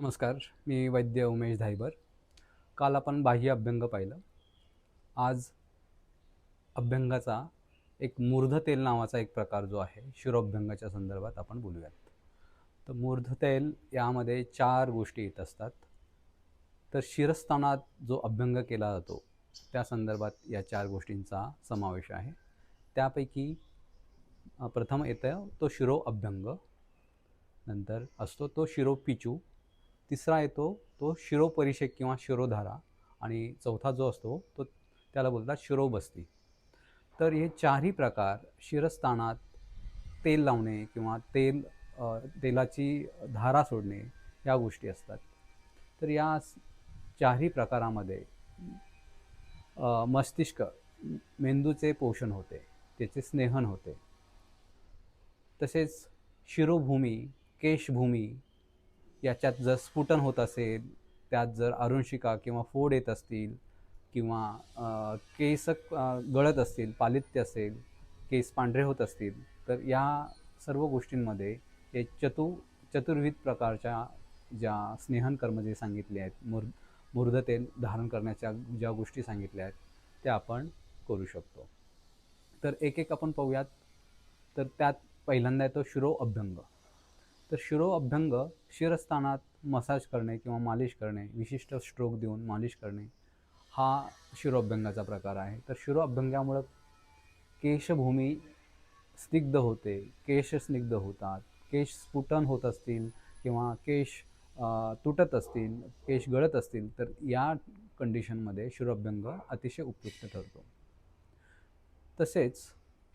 नमस्कार मी वैद्य उमेश धायबर काल आपण बाह्य अभ्यंग पाहिलं. आज अभ्यंगाचा एक मूर्ध तेल नावाचा एक प्रकार जो आहे शिरोभ्यंगाच्या संदर्भात आपण बोलूयात. तर मूर्ध तेल यामध्ये चार गोष्टी येत असतात. तर शिरस्थानात जो अभ्यंग केला जातो त्या संदर्भात या चार गोष्टींचा समावेश आहे. त्यापैकी प्रथम येतं तो शिरो अभ्यंग नंतर असतो तो शिरोपिचू तिसरा येतो तो शिरोपरिषेक किंवा शिरोधारा आणि चौथा जो असतो तो त्याला बोलतात शिरोबस्ती. तर हे चारही प्रकार शिरस्थानात तेल लावणे किंवा तेल तेलाची धारा सोडणे या गोष्टी असतात. तर या चारही प्रकारामध्ये मस्तिष्क मेंदूचे पोषण होते त्याचे स्नेहन होते. तसेच शिरोभूमी केशभूमी याच्यात जर स्फुटन होत असेल त्यात जर अरुणशिका किंवा फोड येत असतील किंवा केस गळत असतील पालित्य असेल केस पांढरे होत असतील तर या सर्व गोष्टींमध्ये हे चतु चतुर्विध प्रकारच्या ज्या स्नेहन कर्म जे सांगितले आहेत मुर मूर्धतेल धारण करण्याच्या ज्या गोष्टी सांगितल्या आहेत त्या आपण करू शकतो. तर एक एक आपण पाहूयात. तर त्यात पहिल्यांदा येतो शिरो अभ्यंग तर शिरो अभ्यंग शिरस्थानात मसाज करणे किंवा मालिश करणे विशिष्ट स्ट्रोक देऊन मालिश करणे हा शिरोअभ्यंगाचा प्रकार आहे. तर शिरो अभ्यंगामुळं केशभूमी स्निग्ध होते केश स्निग्ध होतात केश स्फुटन होत असतील किंवा केश तुटत असतील केश गळत असतील तर या कंडिशनमध्ये शिरोअभ्यंग अतिशय उपयुक्त ठरतो. तसेच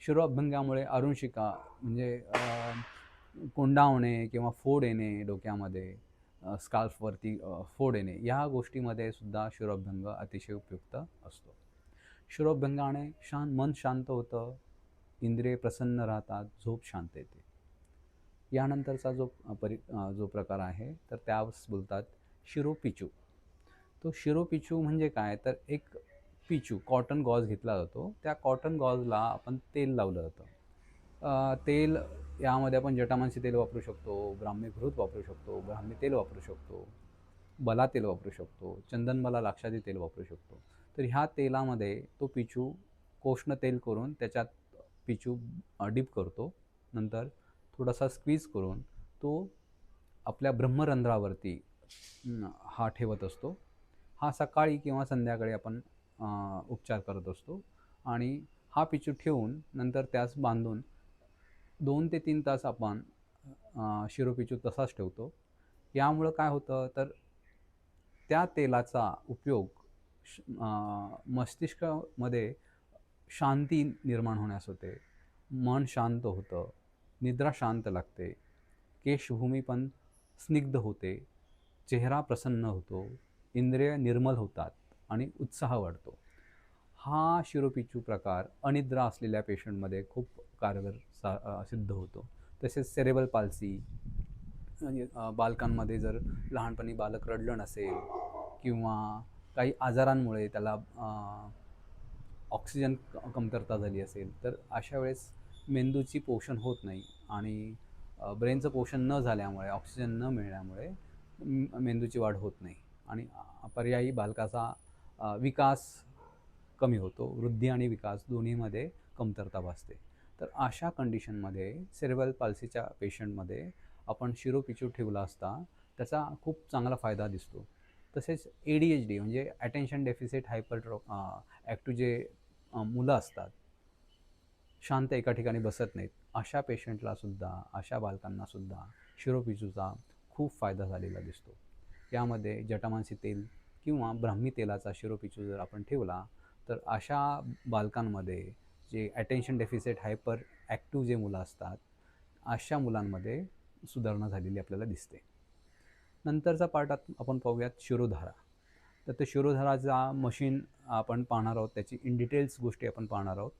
शिरोअभ्यंगामुळे अरुणशिका म्हणजे अ, कोंडावणे किंवा फोड येणे डोक्यामध्ये स्काल्फवरती फोड येणे या गोष्टीमध्ये सुद्धा शिरोअभ्यंग अतिशय उपयुक्त असतो. शिरोअभ्यंगाने शांत मन शांत होतं इंद्रिये प्रसन्न राहतात झोप शांत येते. यानंतरचा जो परि जो प्रकार आहे तर त्यास बोलतात शिरोपिचू. तो शिरोपिचू म्हणजे काय? तर एक पिचू कॉटन गॉज घेतला जातो. त्या कॉटन गॉजला आपण तेल लावलं जातं. तेल यामध्ये आपण जटामानसी तेल वापरू शकतो ब्राह्मी घृत वापरू शकतो ब्राह्मी तेल वापरू शकतो बला तेल वापरू शकतो चंदनबला लाक्षादी तेल वापरू शकतो. तर ह्या तेलामध्ये तो पिचू कोष्ण तेल करून त्याच्यात पिचू डीप करतो. नंतर थोडासा स्क्वीज करून तो आपल्या ब्रह्मरंध्रावरती हा ठेवत असतो. हा सकाळी किंवा संध्याकाळी आपण उपचार करत असतो. आणि हा पिचू ठेवून नंतर त्यास बांधून दोन ते तीन तास आपण शिरोपिचू तसाच ठेवतो. यामुळं काय होतं तर त्या तेलाचा उपयोग श- मस्तिष्कामध्ये शांती निर्माण होण्यास होते. मन शांत होतं निद्रा शांत लागते केशभूमी पण स्निग्ध होते चेहरा प्रसन्न होतो इंद्रिय निर्मल होतात आणि उत्साह वाढतो. हा शिरोपिचू प्रकार अनिद्रा असलेल्या पेशंटमध्ये खूप कारगर सा सिद्ध होतो. तसेच सेरेबल म्हणजे, पाल्सी बालकांमध्ये जर लहानपणी बालक रडलं नसेल किंवा काही आजारांमुळे त्याला ऑक्सिजन कमतरता झाली असेल तर अशा वेळेस मेंदूची पोषण होत नाही आणि ब्रेनचं पोषण न झाल्यामुळे ऑक्सिजन न मिळण्यामुळे मेंदूची वाढ होत नाही आणि पर्यायी बालकाचा विकास कमी होतो. वृद्धी आणि विकास दोन्हीमध्ये कमतरता भासते. तर अशा कंडिशनमध्ये सेरेबल पाल्सीच्या पेशंटमध्ये आपण शिरोपिचू ठेवला असता त्याचा खूप चांगला फायदा दिसतो. तसेच ए डी एच डी म्हणजे अटेन्शन डेफिसिट हायपर ॲक्टिव्ह जे मुलं असतात शांत एका ठिकाणी बसत नाहीत अशा पेशंटलासुद्धा अशा बालकांनासुद्धा शिरोपिचूचा खूप फायदा झालेला दिसतो. यामध्ये जटामानसी तेल किंवा ब्राह्मी तेलाचा शिरोपिचू जर आपण ठेवला तर अशा बालकांमध्ये जे ॲटेन्शन डेफिसिट हायपर ॲक्टिव्ह जे मुलं असतात अशा मुलांमध्ये सुधारणा झालेली आपल्याला दिसते. नंतरचा पार्ट आपण पाहूयात शिरोधारा. तर ते शिरोधाराचा मशीन आपण पाहणार आहोत त्याची इन डिटेल्स गोष्टी आपण पाहणार आहोत.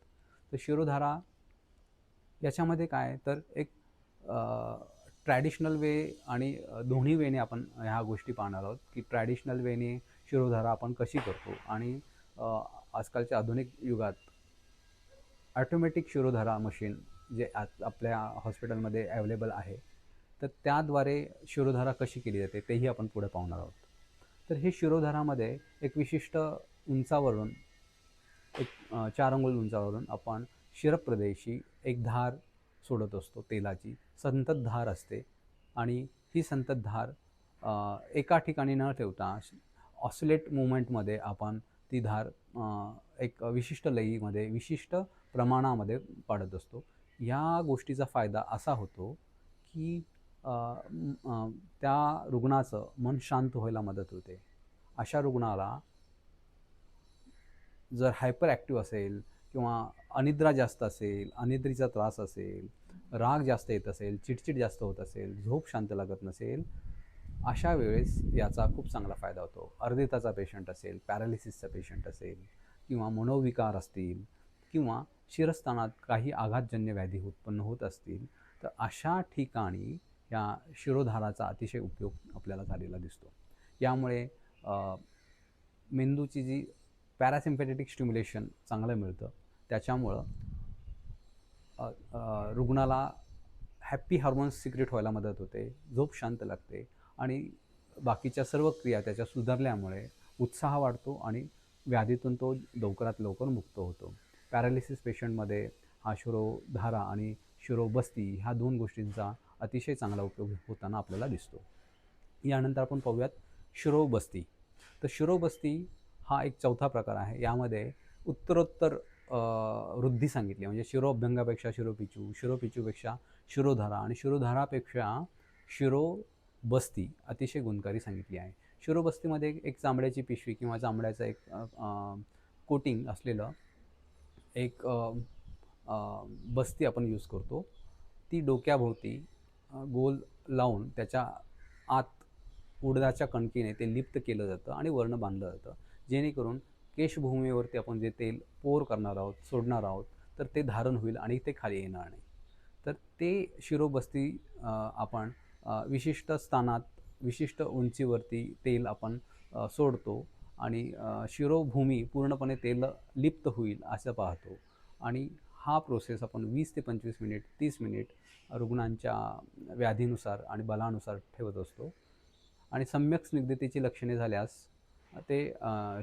तर शिरोधारा याच्यामध्ये काय तर एक ट्रॅडिशनल वे आणि दोन्ही वेने आपण ह्या गोष्टी पाहणार आहोत की ट्रॅडिशनल वेने शिरोधारा आपण कशी करतो आणि आजकालच्या आधुनिक युगात ॲटोमॅटिक शिरोधारा मशीन जे आत आपल्या हॉस्पिटलमध्ये अवेलेबल आहे तर त्याद्वारे शिरोधारा कशी केली जाते तेही आपण पुढे पाहणार आहोत. तर हे शिरोधारामध्ये एक विशिष्ट उंचावरून एक चार अंगुल उंचावरून आपण शिरप्रदेशी एक धार सोडत असतो तेलाची. संततधार असते आणि ही संततधार एका ठिकाणी न ठेवता ऑसिलेट मुवमेंटमध्ये आपण ती धार एक विशिष्ट लयीमध्ये विशिष्ट प्रमाणामध्ये पाडत असतो. या गोष्टीचा फायदा असा होतो की त्या रुग्णाचं मन शांत व्हायला मदत होते. अशा रुग्णाला जर हायपर ॲक्टिव्ह असेल किंवा अनिद्रा जास्त असेल अनिद्रीचा त्रास असेल राग जास्त येत असेल चिडचिड जास्त होत असेल झोप शांत लागत नसेल अशा वेळेस याचा खूप चांगला फायदा होतो. अर्धिताचा पेशंट असेल पॅरालिसिसचा पेशंट असेल किंवा मनोविकार असतील किंवा शिरस्थानात काही आघातजन्य व्याधी उत्पन्न होत असतील तर अशा ठिकाणी या शिरोधाराचा अतिशय उपयोग आपल्याला झालेला दिसतो. यामुळे मेंदूची जी पॅरासिम्पॅटेटिक स्टिम्युलेशन चांगलं मिळतं त्याच्यामुळं रुग्णाला हॅप्पी हार्मोन्स सिक्रेट व्हायला मदत होते झोप शांत लागते आणि बाकीच्या सर्व क्रिया त्याच्या सुधारल्यामुळे उत्साह वाढतो आणि व्याधीतून तो लवकरात लवकर मुक्त होतो. पॅरालिसिस पेशंटमध्ये हा शिरोधारा आणि शिरोबस्ती ह्या दोन गोष्टींचा अतिशय चांगला उपयोग होताना आपल्याला दिसतो. यानंतर आपण पाहूयात शिरोबस्ती. तर शिरोबस्ती हा एक चौथा प्रकार आहे. यामध्ये उत्तरोत्तर वृद्धी सांगितली. म्हणजे शिरोअभ्यंगापेक्षा शिरोपिचू शिरोपिचूपेक्षा शिरोधारा आणि शिरोधारापेक्षा शिरो बस्ती अतिशय गुणकारी सांगितली आहे. शिरोबस्तीमध्ये एक चांबड्याची पिशवी किंवा चांबड्याचं एक कोटिंग असलेलं एक बस्ती आपण यूज करतो. ती डोक्याभोवती गोल लावून त्याच्या आत उडदाच्या कणकीने ते लिप्त केलं जातं आणि वर्ण बांधलं जातं. जेणेकरून केशभूमीवरती आपण जे तेल पोर करणार आहोत सोडणार आहोत तर ते धारण होईल आणि ते खाली येणार नाही. तर ते शिरोबस्ती आपण विशिष्ट स्थानात विशिष्ट उंचीवरती तेल आपण सोडतो आणि शिरोभूमी पूर्णपणे तेल लिप्त होईल असं पाहतो. आणि हा प्रोसेस आपण वीस ते पंचवीस मिनिट तीस मिनिट रुग्णांच्या व्याधीनुसार आणि बलानुसार ठेवत असतो. आणि सम्यक स्निग्धतेची लक्षणे झाल्यास ते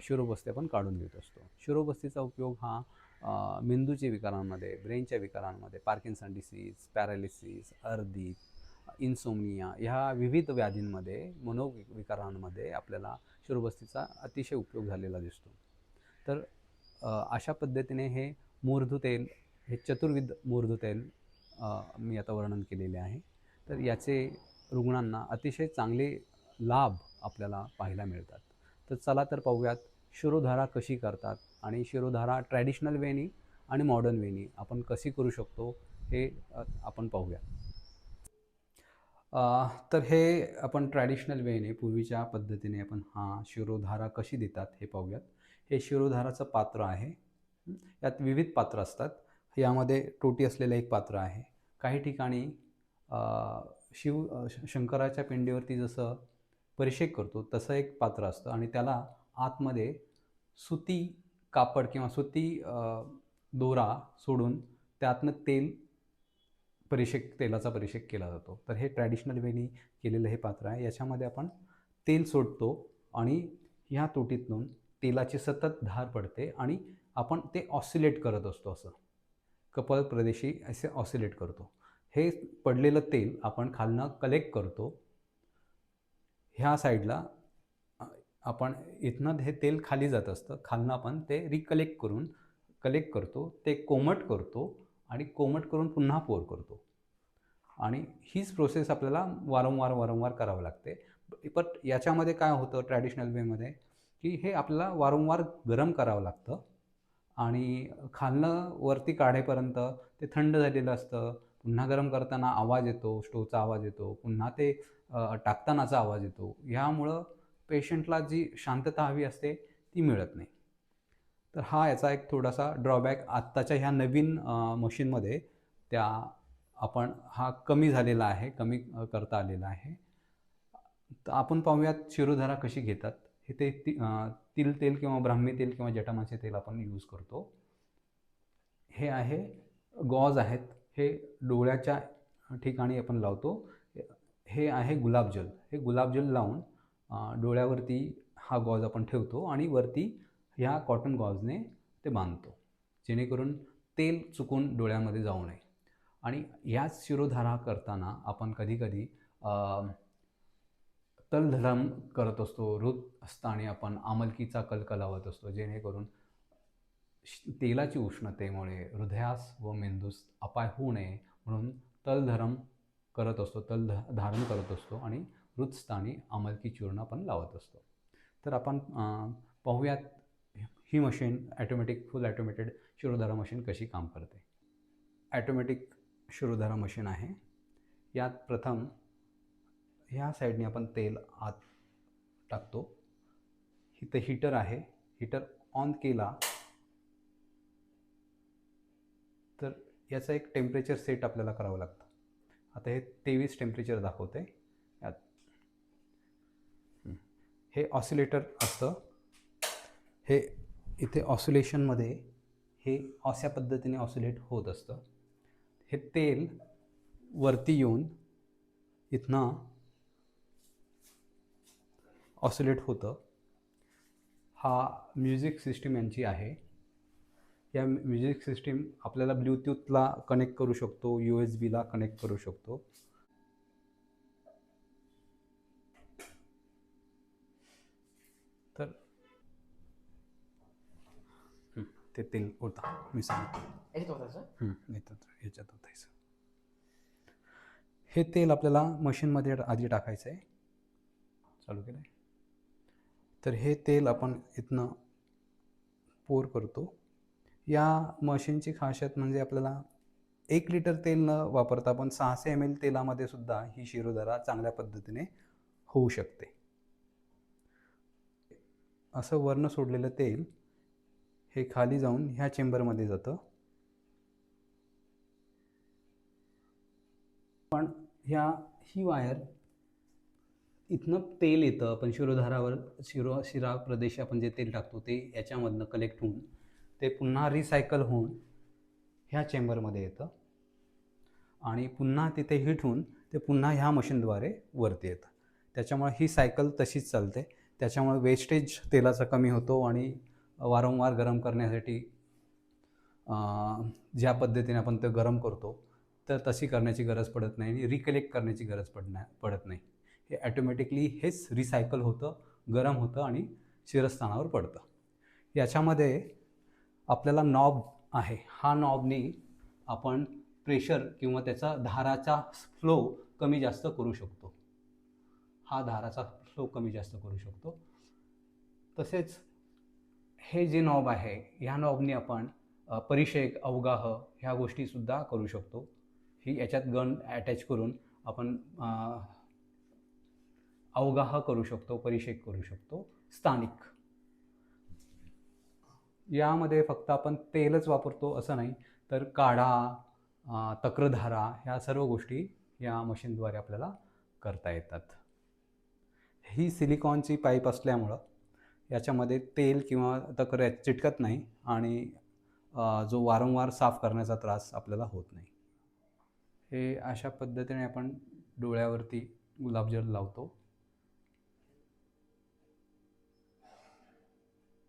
शिरोबस्ती आपण काढून घेत असतो. शिरोबस्तीचा उपयोग हा मेंदूच्या विकारांमध्ये ब्रेनच्या विकारांमध्ये पार्किन्सन डिसीज पॅरालिसिस अर्धी इन्सोमनिया ह्या विविध व्याधींमध्ये मनोविकारांमध्ये आपल्याला शिरोबस्तीचा अतिशय उपयोग झालेला दिसतो. तर अशा पद्धतीने हे मूर्धू तेल हे चतुर्विध मूर्धू तेल मी आता वर्णन केलेले आहे. तर याचे रुग्णांना अतिशय चांगले लाभ आपल्याला पाहायला मिळतात. तर चला तर पाहूयात शिरोधारा कशी करतात आणि शिरोधारा ट्रॅडिशनल वेनी आणि मॉडर्न वेनी आपण कशी करू शकतो हे आपण पाहूया तर हे आपण ट्रॅडिशनल वेने पूर्वीच्या पद्धतीने आपण हा शिरोधारा कशी देतात हे पाहूयात. हे शिरोधाराचं पात्र आहे. यात विविध पात्र असतात. यामध्ये टोटी असलेलं एक पात्र आहे. काही ठिकाणी शिव श- शंकराच्या पिंडीवरती जसं परिषेक करतो तसं एक पात्र असतं आणि त्याला आतमध्ये सुती कापड किंवा सुती दोरा सोडून त्यातनं तेल परिषेक तेलाचा परिषेक केला जातो. तर हे ट्रॅडिशनल वेनी केलेलं हे पात्र आहे. याच्यामध्ये आपण तेल सोडतो आणि ह्या तुटीतून तेलाची सतत धार पडते आणि आपण ते ऑसिलेट करत असतो असं. कपाल प्रदेशी असे ऑसिलेट करतो. हे पडलेलं तेल आपण खालनं कलेक्ट करतो. ह्या साईडला आपण इथनं हे तेल खाली जात असतं. खालनं आपण ते रिकलेक्ट करून कलेक्ट करतो. ते कोमट करतो. आणि कोमट करून पुन्हा पोर करतो. आणि हीच प्रोसेस आपल्याला वारंवार वारंवार करावं लागते. बट याच्यामध्ये काय होतं ट्रॅडिशनल वेमध्ये की हे आपल्याला वारंवार गरम करावं लागतं. आणि खालनं वरती काढेपर्यंत ते थंड झालेलं असतं. पुन्हा गरम करताना आवाज येतो स्टोवचा आवाज येतो. पुन्हा ते टाकतानाचा आवाज येतो. ह्यामुळं पेशंटला जी शांतता हवी असते ती मिळत नाही. तर हा याचा एक थोडासा ड्रॉबॅक आत्ताच्या ह्या नवीन मशीनमध्ये त्या आपण हा कमी झालेला आहे कमी करता आलेला आहे. तर आपण पाहूयात शिरोधारा कशी घेतात. हे ते ति तिल तेल किंवा ब्राह्मी तेल किंवा जटामाचे तेल आपण यूज करतो. हे आहे गॉज आहेत. हे डोळ्याच्या ठिकाणी आपण लावतो. हे आहे गुलाबजल. हे गुलाबजल लावून डोळ्यावरती हा गॉज आपण ठेवतो आणि वरती ह्या कॉटन गॉजने ते बांधतो. जेणेकरून तेल चुकून डोळ्यामध्ये जाऊ नये. आणि याच शिरोधारा करताना आपण कधीकधी तलधरम करत असतो रुत असताना आपण आमलकीचा कलक लावत असतो जेणेकरून श- तेलाची उष्णतेमुळे हृदयास व मेंदूस अपाय होऊ नये म्हणून तलधरम करत असतो तल ध- धारण करत असतो आणि हृदस्थानी आमलकी चूर्ण आपण लावत असतो. तर आपण पाहूयात ही machine automatic full automated shirodhara machine कशी काम करते? ॲटोमॅटिक शिरोधारा मशीन आहे. यात प्रथम ह्या साईडने आपण तेल आत टाकतो. इथं हीटर आहे. हीटर ऑन केला तर याचा एक टेम्परेचर सेट आपल्याला करावं लागतं. आता हे तेवीस टेम्परेचर दाखवते. यात हे ऑसिलेटर असतं. हे इथे ऑसिलेशनमध्ये हे अशा पद्धतीने ऑसिलेट होत असतं. हे तेल वरती येऊन इथनं ऑसिलेट होतं. हा म्युझिक सिस्टीम यांची आहे. या म्युझिक सिस्टीम आपल्याला ब्ल्यूटूथला कनेक्ट करू शकतो यू एस बीला कनेक्ट करू शकतो तर हं, ते तेल होता मी सांगतो. याच्यात हं, होतायचं हे तेल आपल्याला मशीनमध्ये आधी टाकायचं आहे. चालू केलं तर हे तेल आपण इथनं पोर करतो. या मशीनची खासियत म्हणजे आपल्याला एक लिटर तेल न वापरता आपण सहाशे एम एल तेलामध्ये सुद्धा ही शिरोधारा चांगल्या पद्धतीने होऊ शकते. असं वर्ण सोडलेलं तेल हे खाली जाऊन ह्या चेंबरमध्ये जातं. पण ह्या ही वायर इथनं तेल येतं. आपण शिरोधारावर शिरो शिरा प्रदेश आपण जे तेल टाकतो ते याच्यामधनं कलेक्ट होऊन ते पुन्हा रिसायकल होऊन ह्या चेंबरमध्ये येतं. आणि पुन्हा तिथे हिट होऊन ते पुन्हा ह्या मशीनद्वारे वरती येतं. त्याच्यामुळे ही सायकल तशीच चालते. त्याच्यामुळे वेस्टेज तेलाचा कमी होतो आणि वारंवार गरम करण्यासाठी ज्या पद्धतीने आपण ते गरम करतो तर तशी करण्याची गरज पडत नाही आणि रिकलेक्ट करण्याची गरज पडण्या पडत नाही. हे ॲटोमॅटिकली हेच रिसायकल होतं गरम होतं आणि शिरस्थानावर पडतं. याच्यामध्ये आपल्याला नॉब आहे. हा नॉबनी आपण प्रेशर किंवा त्याचा धाराचा फ्लो कमी जास्त करू शकतो. हा धाराचा फ्लो कमी जास्त करू शकतो. तसेच हे जे नॉब आहे ह्या नॉबनी आपण परिषेक अवगाह ह्या गोष्टीसुद्धा करू शकतो. ही याच्यात गन अटॅच करून आपण अवगाह करू शकतो परिषेक करू शकतो. स्थानिक. यामध्ये फक्त आपण तेलच वापरतो असं नाही तर काढा तक्रधारा ह्या सर्व गोष्टी या मशीनद्वारे आपल्याला करता येतात. ही सिलिकॉनची पाईप असल्यामुळं याच्यामध्ये तेल किंवा तक्र चिटकत नाही आणि जो वारंवार साफ करण्याचा त्रास आपल्याला होत नाही. हे अशा पद्धतीने आपण डोळ्यावरती गुलाबजल लावतो.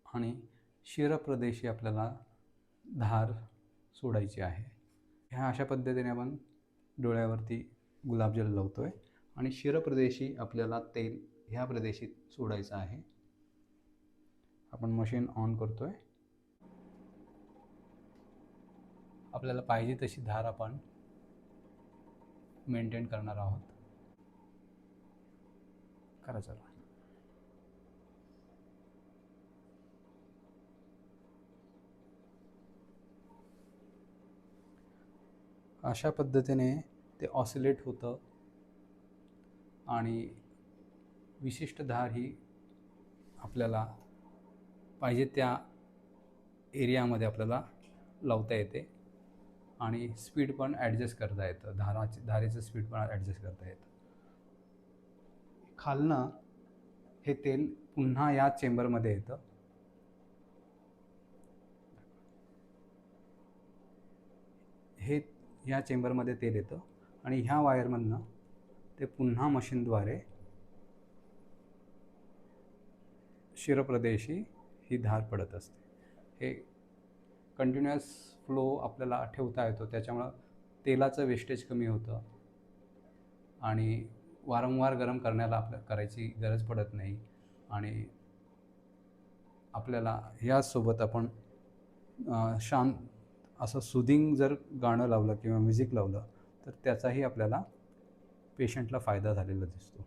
आणि शिरप्रदेशी आपल्याला धार सोडायची आहे. ह्या अशा पद्धतीने आपण डोळ्यावरती गुलाबजल लावतो आहे आणि शिरप्रदेशी आपल्याला तेल ह्या प्रदेशी सोडायचं आहे. आपण मशीन ऑन करतो आहे आपल्याला पाहिजे तशी धार आपण मेंटेन करणार आहोत. करा चला. अशा पद्धतीने ते ऑसिलेट होतं. आणि विशिष्ट धार ही आपल्याला पाहिजे त्या एरियामध्ये आपल्याला लावता येते. आणि स्पीड पण ॲडजस्ट करता येतं. धाराची धारेचं स्पीड पण ॲडजस्ट करता येतं. खालनं हे तेल पुन्हा या चेंबरमध्ये येतं. हे ह्या चेंबरमध्ये तेल येतं. आणि ह्या वायरमधनं ते पुन्हा मशीनद्वारे शिरप्रदेशी ही धार पडत असते. हे कंटिन्युअस फ्लो आपल्याला ठेवता येतो. त्याच्यामुळं तेलाचं वेस्टेज कमी होतं. आणि वारंवार गरम करण्याला आपल्या करायची गरज पडत नाही. आणि आपल्याला यासोबत आपण शांत असं सुदिंग जर गाणं लावलं किंवा म्युझिक लावलं तर त्याचाही आपल्याला पेशंटला फायदा झालेला दिसतो.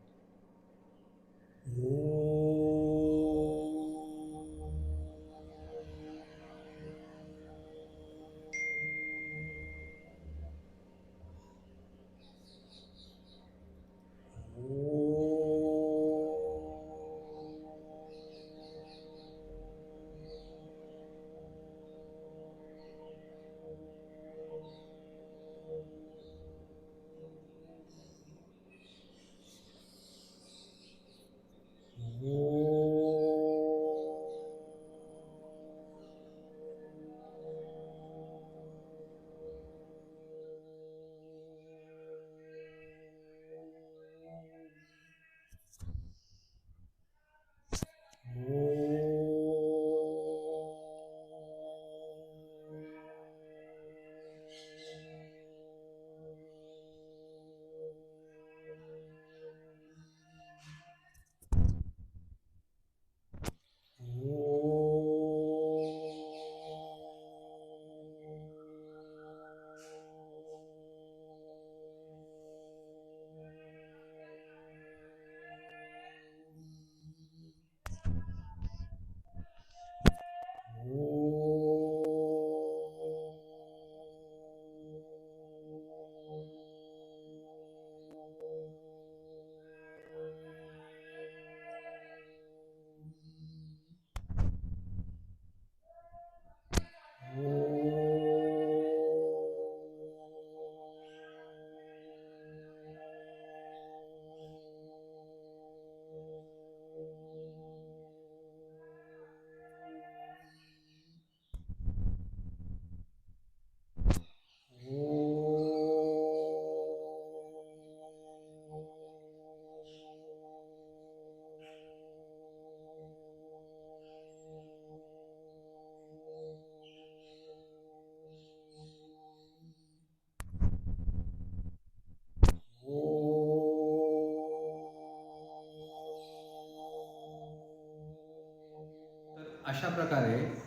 अशा प्रकारे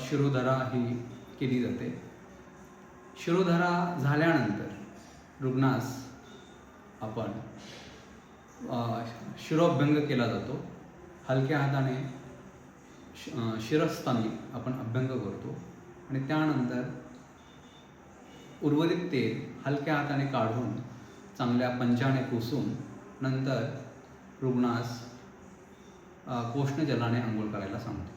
शिरोधरा ही केली जाते. शिरोधरा झाल्यानंतर रुग्णास आपण शिरोभ्यंग केला जातो. हलक्या हाताने श- शिरस्थानी आपण अभ्यंग करतो. आणि त्यानंतर उर्वरित तेल हलक्या हाताने काढून चांगल्या पंचाने पुसून नंतर रुग्णास कोष्णजलाने आंघोळ करायला सांगतो.